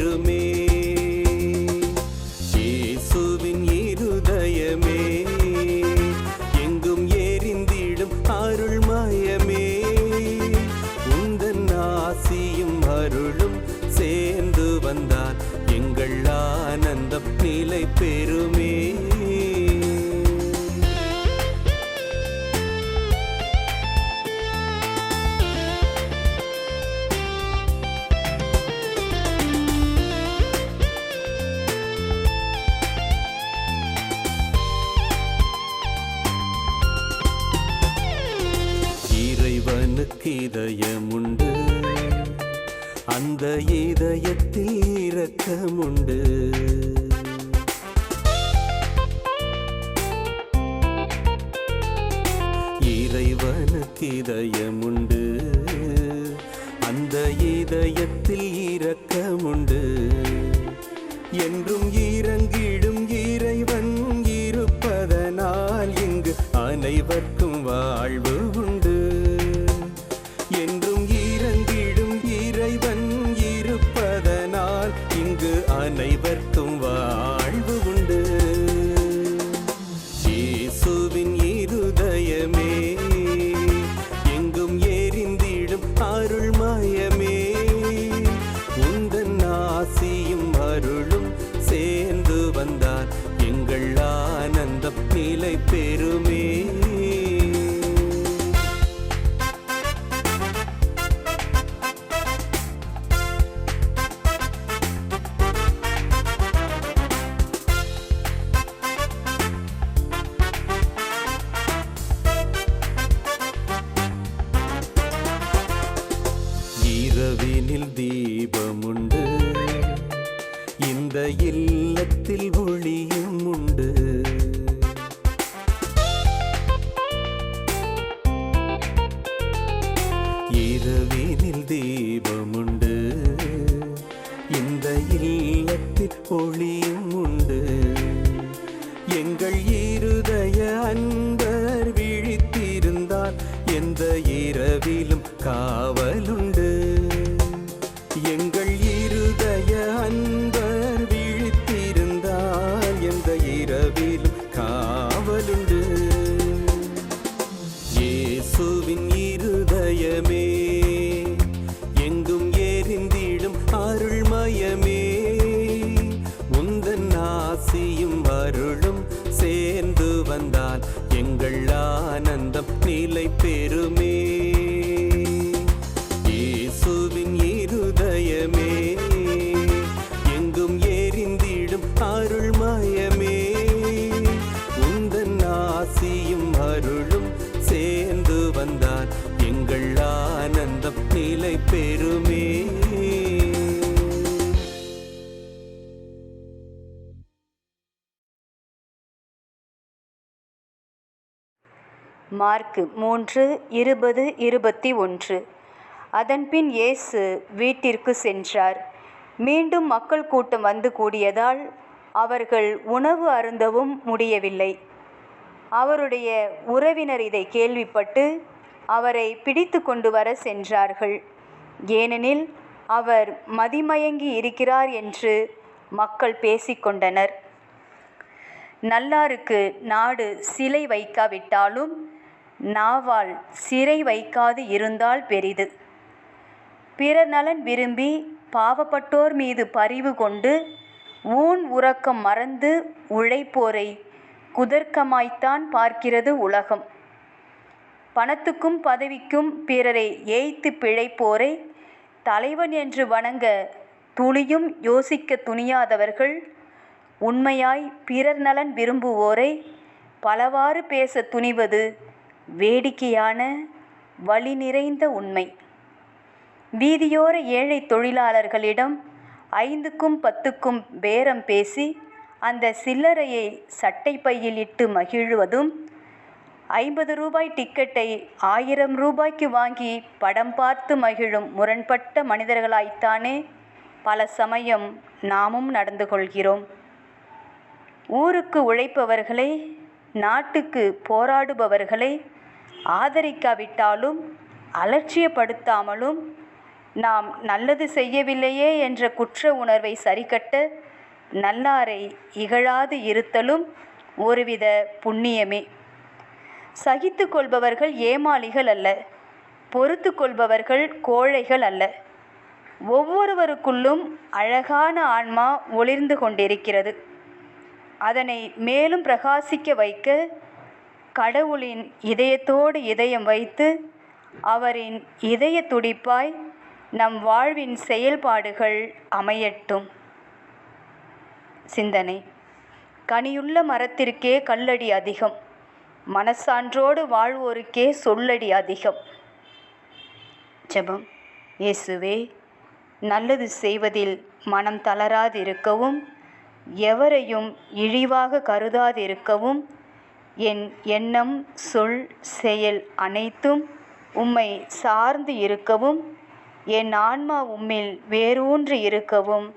பெருமே இதயமுண்டு. அந்த இதயத்தில் இரக்கமுண்டு இறைவனுக்கு இதயமுண்டு. அந்த இதயத்தில் இரக்கமுண்டு என்றும் இறங்கி இல்லத்தில் ஒளியும் மார்க்கு மூன்று இருபது இருபத்தி ஒன்று. அதன்பின் இயேசு வீட்டிற்கு சென்றார். மீண்டும் மக்கள் கூட்டம் வந்து கூடியதால் அவர்கள் உணவு அருந்தவும் முடியவில்லை. அவருடைய உறவினர் இதை கேள்விப்பட்டு அவரை பிடித்து கொண்டு வர சென்றார்கள். ஏனெனில் அவர் மதிமயங்கி இருக்கிறார் என்று மக்கள் பேசிக்கொண்டனர் நல்லாருக்கு நாடு சிலை வைக்காவிட்டாலும் நாவால் சிறை வைக்காது இருந்தால் பெரிது. பிறர் நலன் விரும்பி பாவப்பட்டோர் மீது பரிவு கொண்டு ஊன் உறக்கம் மறந்து உழைப்போரை குதர்க்கமாய்த்தான் பார்க்கிறது உலகம். பணத்துக்கும் பதவிக்கும் பிறரை ஏய்த்து பிழைப்போரை தலைவன் என்று வணங்க துளியும் யோசிக்க துணியாதவர்கள் உண்மையாய் பிறர் நலன் விரும்புவோரை பலவாறு பேச துணிவது வேடிக்கையான வழி நிறைந்த உண்மை. வீதியோர ஏழை தொழிலாளர்களிடம் ஐந்துக்கும் பத்துக்கும் பேரம் பேசி அந்த சில்லறையை சட்டை பையில் இட்டு மகிழ்வதும் ஐம்பது ரூபாய் டிக்கெட்டை ஆயிரம் ரூபாய்க்கு வாங்கி படம் பார்த்து மகிழும் முரண்பட்ட மனிதர்களாய்த்தானே பல சமயம் நாமும் நடந்து கொள்கிறோம். ஊருக்கு உழைப்பவர்களை நாட்டுக்கு போராடுபவர்களை ஆதரிக்காவிட்டாலும் அலட்சியப்படுத்தாமலும் நாம் நல்லது செய்யவில்லையே என்ற குற்ற உணர்வை சரிக்கட்ட நல்லாரை இகழாது இருத்தலும் ஒருவித புண்ணியமே. சகித்து கொள்பவர்கள் ஏமாளிகள் அல்ல பொறுத்து கொள்பவர்கள் கோழைகள் அல்ல. ஒவ்வொருவருக்குள்ளும் அழகான ஆன்மா ஒளிர்ந்து கொண்டிருக்கிறது. அதனை மேலும் பிரகாசிக்க வைக்க கடவுளின் இதயத்தோடு இதயம் வைத்து அவரின் இதய துடிப்பாய் நம் வாழ்வின் செயல்பாடுகள் அமையட்டும். சிந்தனை. கனியுள்ள மரத்திற்கே கல்லடி அதிகம். மனசான்றோடு வாழ்வோருக்கே சொல்லடி அதிகம். ஜெபம். இயேசுவே நல்லது செய்வதில் மனம் தளராதிருக்கவும் எவரையும் இழிவாக கருதாதிருக்கவும் என் எண்ணம் சொல் செயல் அனைத்தும் உம்மை சார்ந்து இருக்கவும் என் ஆன்மா உம்மில் வேரூன்றி இருக்கவும்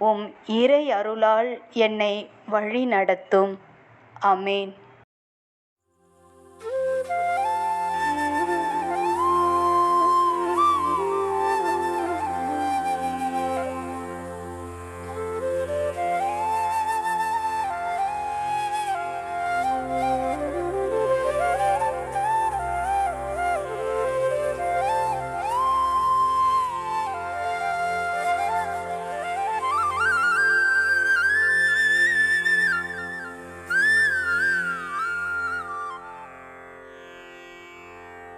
உம் இறை அருளால் என்னை வழி நடத்தும் அமேன்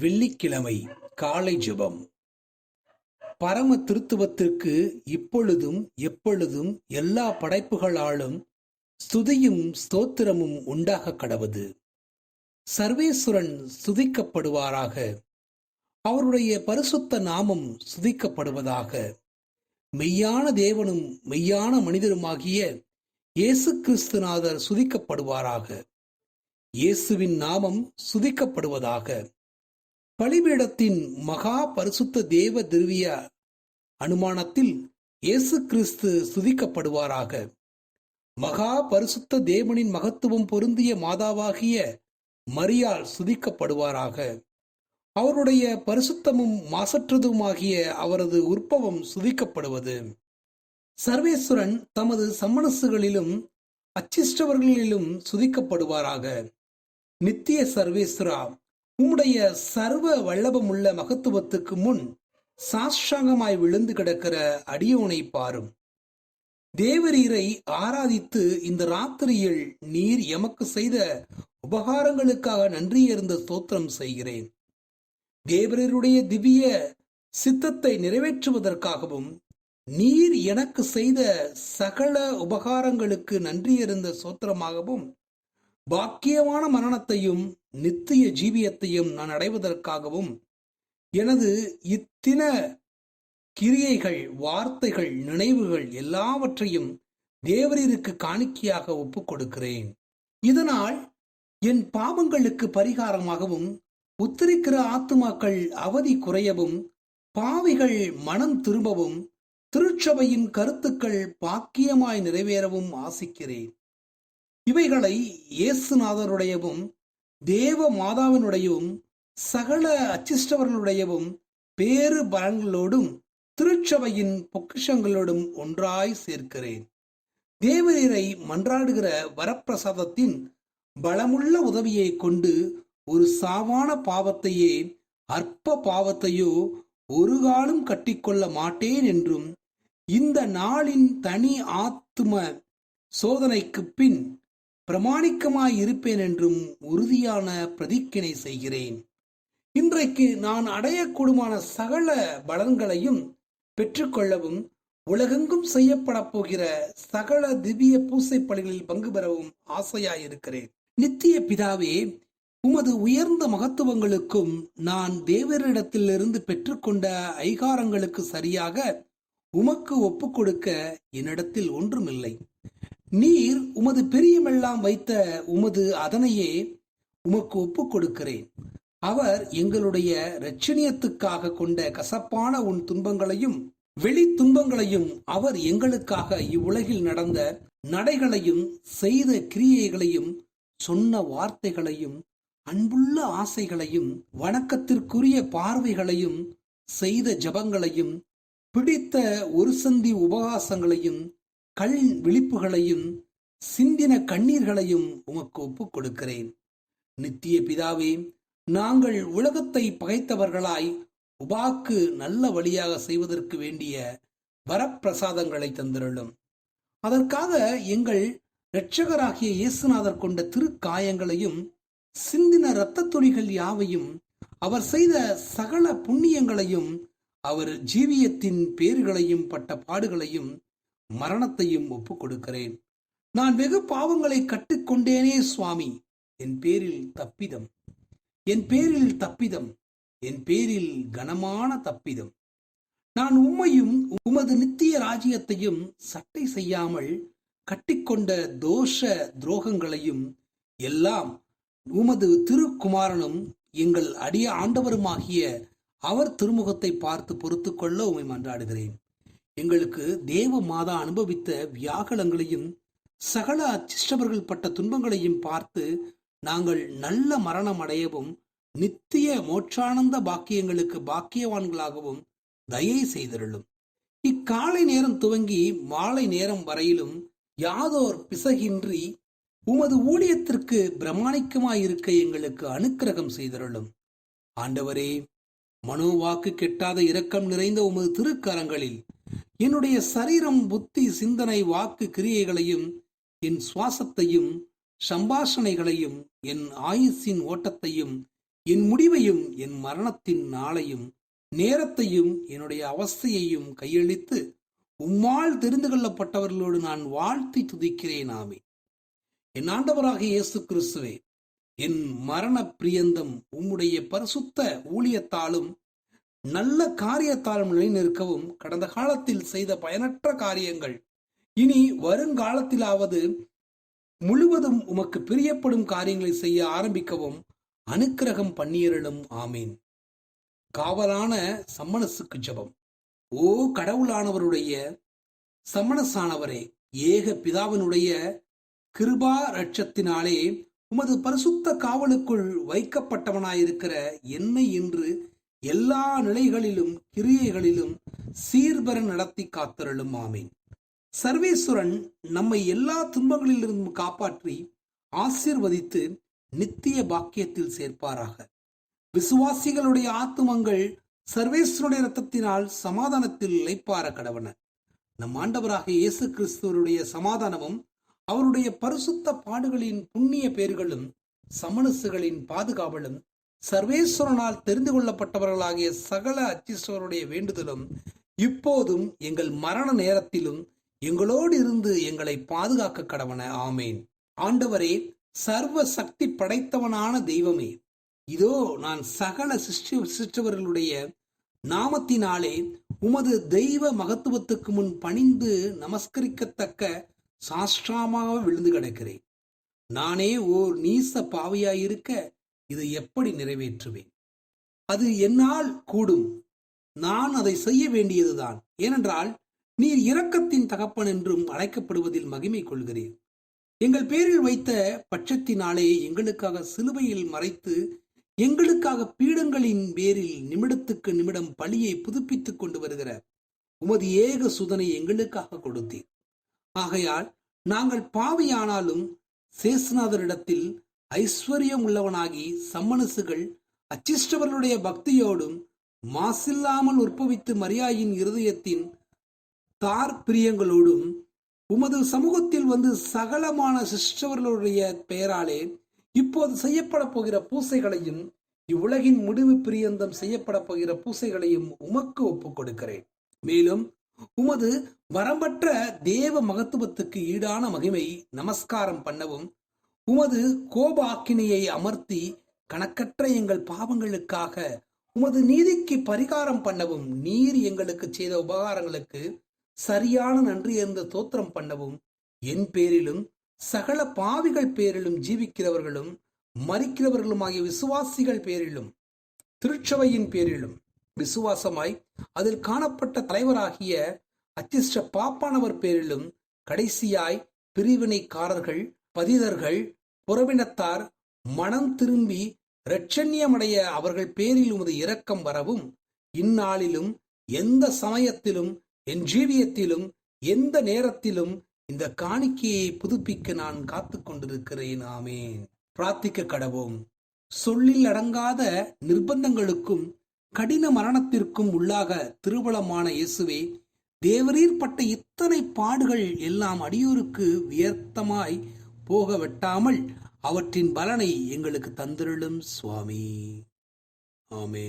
வெள்ளிக்கிழமை காலை ஜெபம். பரம திருத்துவத்திற்கு இப்பொழுதும் எப்பொழுதும் எல்லா படைப்புகளாலும் ஸ்துதியும் ஸ்தோத்திரமும் உண்டாக கடவது. சர்வேஸ்வரன் சுதிக்கப்படுவாராக அவருடைய பரிசுத்த நாமம் சுதிக்கப்படுவதாக மெய்யான தேவனும் மெய்யான மனிதருமாகிய இயேசு கிறிஸ்துநாதர் சுதிக்கப்படுவாராக இயேசுவின் நாமம் சுதிக்கப்படுவதாக பலிபீடத்தின் மகா பரிசுத்த தேவ திருவிய அனுமானத்தில் இயேசு கிறிஸ்து சுதிக்கப்படுவாராக. மகா பரிசுத்த தேவனின் மகத்துவம் பொருந்திய மாதாவாகிய மரியால் சுதிக்கப்படுவாராக. அவருடைய பரிசுத்தமும் மாசற்றதுமாகிய அவரது உற்பவம் சுதிக்கப்படுவது. சர்வேஸ்வரன் தமது சம்மனசுகளிலும் அச்சிஷ்டவர்களிலும் சுதிக்கப்படுவாராக. நித்திய சர்வேஸ்வரா உம்முடைய சர்வ வல்லபமுள்ள மகத்துவத்துக்கு முன் சாஷ்டாங்கமாய் விழுந்து கிடக்கிற அடியோனை பாரும். தேவரீரை ஆராதித்து இந்த ராத்திரியில் நீர் எமக்கு செய்த உபகாரங்களுக்காக நன்றியறிந்த ஸ்தோத்திரம் செய்கிறேன். தேவரீருடைய திவ்ய சித்தத்தை நிறைவேற்றுவதற்காகவும் நீர் எனக்கு செய்த சகல உபகாரங்களுக்கு நன்றியிருந்த சோத்திரமாகவும் பாக்கியமான மரணத்தையும் நித்திய ஜீவியத்தையும் நான் அடைவதற்காகவும் எனது இத்தின கிரியைகள் வார்த்தைகள் நினைவுகள் எல்லாவற்றையும் தேவரீருக்கு காணிக்கையாக ஒப்புக் கொடுக்கிறேன் இதனால் என் பாவங்களுக்கு பரிகாரமாகவும் உத்தரிக்கிற ஆத்துமாக்கள் அவதி குறையவும் பாவிகள் மனம் திரும்பவும் திருச்சபையின் கருத்துக்கள் பாக்கியமாய் நிறைவேறவும் ஆசிக்கிறேன். இவைகளை இயேசுநாதருடையவும் தேவ மாதாவினுடையவும் சகல அச்சிஷ்டவர்களுடையவும் பேறு பலன்களோடும் திருச்சபையின் பொக்கிஷங்களோடும் ஒன்றாய் சேர்க்கிறேன். தேவரீரை மன்றாடுகிற வரப்பிரசாதத்தின் பலமுள்ள உதவியை கொண்டு ஒரு சாவான பாவத்தையே அற்ப பாவத்தையோ ஒரு காலும் கட்டிக்கொள்ள மாட்டேன் என்றும் இந்த நாளின் தனி ஆத்தும சோதனைக்கு பின் பிரமாணிக்கமாய் இருப்பேன் என்றும் உறுதியான பிரதிக்கினை செய்கிறேன். இன்றைக்கு நான் அடையக்கூடுமான சகல பலன்களையும் பெற்றுக்கொள்ளவும் உலகெங்கும் செய்யப்பட போகிற சகல திவ்ய பூசை பணிகளில் பங்கு பெறவும் ஆசையாயிருக்கிறேன். நித்திய பிதாவே உமது உயர்ந்த மகத்துவங்களுக்கும் நான் தேவரிடத்திலிருந்து பெற்றுக்கொண்ட ஐகாரங்களுக்கு சரியாக உமக்கு ஒப்புக்கொடுக்க என்னிடத்தில் ஒன்றுமில்லை. நீர் உமது பிரியமெல்லாம் வைத்த உமது அதனையே உமக்கு ஒப்பு கொடுக்கிறேன் அவர் எங்களுடைய ரட்சணியத்துக்காக கொண்ட கசப்பான உன் துன்பங்களையும் வெளி துன்பங்களையும் அவர் எங்களுக்காக இவ்வுலகில் நடந்த நடைகளையும் செய்த கிரியைகளையும் சொன்ன வார்த்தைகளையும் அன்புள்ள ஆசைகளையும் வணக்கத்திற்குரிய பார்வைகளையும் செய்த ஜபங்களையும் பிடித்த ஒரு சந்தி உபகாசங்களையும் கண் விழிப்புகளையும் சிந்தின கண்ணீர்களையும் உமக்கு ஒப்புக் கொடுக்கிறேன் நித்திய பிதாவே நாங்கள் உலகத்தை பகைத்தவர்களாய் உபாக்கு நல்ல வழியாக செய்வதற்கு வேண்டிய வரப்பிரசாதங்களை தந்திருளும். அதற்காக எங்கள் இரட்சகராகிய இயேசுநாதர் கொண்ட திருக்காயங்களையும் சிந்தின இரத்த துளிகள் யாவையும் அவர் செய்த சகல புண்ணியங்களையும் அவர் ஜீவியத்தின் பேறுகளையும் பட்ட பாடுகளையும் மரணத்தையும் ஒப்புக் கொடுக்கிறேன் நான் வெகு பாவங்களை கட்டுக்கொண்டேனே சுவாமி. என் பேரில் தப்பிதம். என் பேரில் தப்பிதம். என் பேரில் கனமான தப்பிதம். நான் உம்மையும் உமது நித்திய ராஜ்யத்தையும் சட்டை செய்யாமல் கட்டிக்கொண்ட தோஷ துரோகங்களையும் எல்லாம் உமது திருக்குமாரனும் எங்கள் அடிய ஆண்டவருமாகிய அவர் திருமுகத்தை பார்த்து பொறுத்து கொள்ள உமை மன்றாடுகிறேன். எங்களுக்கு தேவ மாதா அனுபவித்த வியாகுலங்களையும் சகல அச்சிஷ்டவர்கள் பட்ட துன்பங்களையும் பார்த்து நாங்கள் நல்ல மரணம் அடையவும் நித்திய மோட்சானந்த பாக்கியங்களுக்கு பாக்கியவான்களாகவும் தயை செய்திருளும். இக்காலை நேரம் துவங்கி மாலை நேரம் வரையிலும் யாதோர் பிசகின்றி உமது ஊழியத்திற்கு பிரமாணிக்கமாயிருக்க எங்களுக்கு அனுக்கிரகம் செய்திருளும். ஆண்டவரே மனோவாக்கு கெட்டாத இரக்கம் நிறைந்த உமது திருக்கரங்களில் என்னுடைய சரீரம் புத்தி சிந்தனை வாக்கு கிரியைகளையும் என் சுவாசத்தையும் சம்பாஷணைகளையும் என் ஆயுசின் ஓட்டத்தையும் என் முடிவையும் என் மரணத்தின் நாளையும் நேரத்தையும் என்னுடைய அவஸ்தையையும் கையளித்து உம்மால் தெரிந்து கொள்ளப்பட்டவர்களோடு நான் வாழ்த்தி துதிக்கிறேன் ஆமே என் ஆண்டவராக இயேசு கிறிஸ்துவே என் மரண பிரியந்தம் உம்முடைய பரிசுத்த ஊழியத்தாலும் நல்ல காரியத்தாலும் நிலைநிற்கவும் கடந்த காலத்தில் செய்த பயனற்ற காரியங்கள். இனி வருங்காலத்திலாவது முழுவதும் உமக்கு பிரியப்படும் காரியங்களை செய்ய ஆரம்பிக்கவும் அனுக்கிரகம் பண்ணியருளும். ஆமீன். காவலான சம்மனசுக்கு ஜெபம். ஓ கடவுளானவருடைய சம்மனசானவரே ஏக பிதாவினுடைய கிருபா ரட்சத்தினாலே உமது பரிசுத்த காவலுக்குள் வைக்கப்பட்டவனாயிருக்கிற என்னை இன்று எல்லா நிலைகளிலும் கிரியைகளிலும் சீர்பெற நடத்தி காத்தருளும் ஆமீன். சர்வேஸ்வரன் நம்மை எல்லா துன்பங்களிலிருந்தும் காப்பாற்றி ஆசிர்வதித்து நித்திய பாக்கியத்தில் சேர்ப்பாராக. விசுவாசிகளுடைய ஆத்துமங்கள் சர்வேஸ்வருடைய ரத்தத்தினால் சமாதானத்தில் இழைப்பார கடவன. நம் ஆண்டவராக இயேசு கிறிஸ்துவருடைய சமாதானமும் அவருடைய பரிசுத்த பாடுகளின் புண்ணிய பேர்களும் சமணசுகளின் பாதுகாவலும் சர்வேஸ்வரனால் தெரிந்து கொள்ளப்பட்டவர்களாகிய சகல அச்சீஸ்வரருடைய வேண்டுதலும் இப்போதும் எங்கள் மரண நேரத்திலும் எங்களோடு இருந்து எங்களை பாதுகாக்க கடவன. ஆமேன். ஆண்டவரே சர்வ சக்தி படைத்தவனான தெய்வமே இதோ நான் சகல சிஷ்டி சிஷ்டவர்களுடைய நாமத்தினாலே உமது தெய்வ மகத்துவத்துக்கு முன் பணிந்து நமஸ்கரிக்கத்தக்க சாஷ்டாமாக விழுந்து கிடக்கிறேன். நானே ஓர் நீச பாவியாயிருக்க இதை எப்படி நிறைவேற்றுவேன்? அது என்னால் கூடும். நான் அதை செய்ய வேண்டியதுதான். ஏனென்றால் நீர் இரக்கத்தின் தகப்பன் என்றும் அழைக்கப்படுவதில் மகிமை கொள்கிறீர். எங்கள் பேரில் வைத்த பட்சத்தினாலே எங்களுக்காக சிலுவையில் மறைத்து எங்களுக்காக பீடங்களின் பேரில் நிமிடத்துக்கு நிமிடம் பழியை புதுப்பித்துக் கொண்டு வருகிற உமது ஏக சுதனை எங்களுக்காக கொடுத்தீர். ஆகையால் நாங்கள் பாவியானாலும் சேசுநாதரிடத்தில் ஐஸ்வர்யம் உள்ளவனாகி சம்மனசுகள் அச்சிஷ்டவர்களுடைய பக்தியோடும் மாசில்லாமல் உற்பவித்து மரியாயின் இருதயத்தின் தார் பிரியங்களோடும் உமது சமூகத்தில் வந்து சகலமான சிஷ்டவர்களுடைய பெயராலே இப்போது செய்யப்பட போகிற பூசைகளையும் இவ்வுலகின் முடிவு பிரியந்தம் செய்யப்பட போகிற பூசைகளையும் உமக்கு ஒப்புக் கொடுக்கிறேன். மேலும் உமது வரம்பற்ற தேவ மகத்துவத்துக்கு ஈடான மகிமை நமஸ்காரம் பண்ணவும் உமது கோபாக்கினியை அமர்த்தி கணக்கற்ற எங்கள் பாவங்களுக்காக உமது நீதிக்கு பரிகாரம் பண்ணவும் நீர் எங்களுக்கு செய்த உபகாரங்களுக்கு சரியான நன்றி என்ற தோத்திரம் பண்ணவும் என் பேரிலும் சகல பாவிகள் பேரிலும் ஜீவிக்கிறவர்களும் மறிக்கிறவர்களுமாகிய விசுவாசிகள் பேரிலும் திருச்சபையின் பேரிலும் விசுவாசமாய் அதில் காணப்பட்ட தலைவராகிய அச்சிஷ்ட பாப்பானவர் பேரிலும் கடைசியாய் பிரிவினைக்காரர்கள் பதிதர்கள் புறவினத்தார் மனம் திரும்பி இரட்சண்யமடைய அவர்கள் பேரில் உமது இரக்கம் வரவும் இந்நாளிலும் எந்த சமயத்திலும் என் ஜீவியத்திலும் எந்த நேரத்திலும் இந்த காணிக்கையை புதுப்பிக்க நான் காத்து கொண்டிருக்கிறேன். ஆமேன். பிரார்த்திக்க கடவோம் சொல்லில் அடங்காத நிர்பந்தங்களுக்கும் கடின மரணத்திற்கும் உள்ளாக திருவளமான இயேசுவே தேவரீர் பட்ட இத்தனை பாடுகள் எல்லாம் அடியோருக்கு வியர்த்தமாய் போக வெட்டாமல் அவற்றின் பலனை எங்களுக்கு தந்திருளும் சுவாமி. ஆமே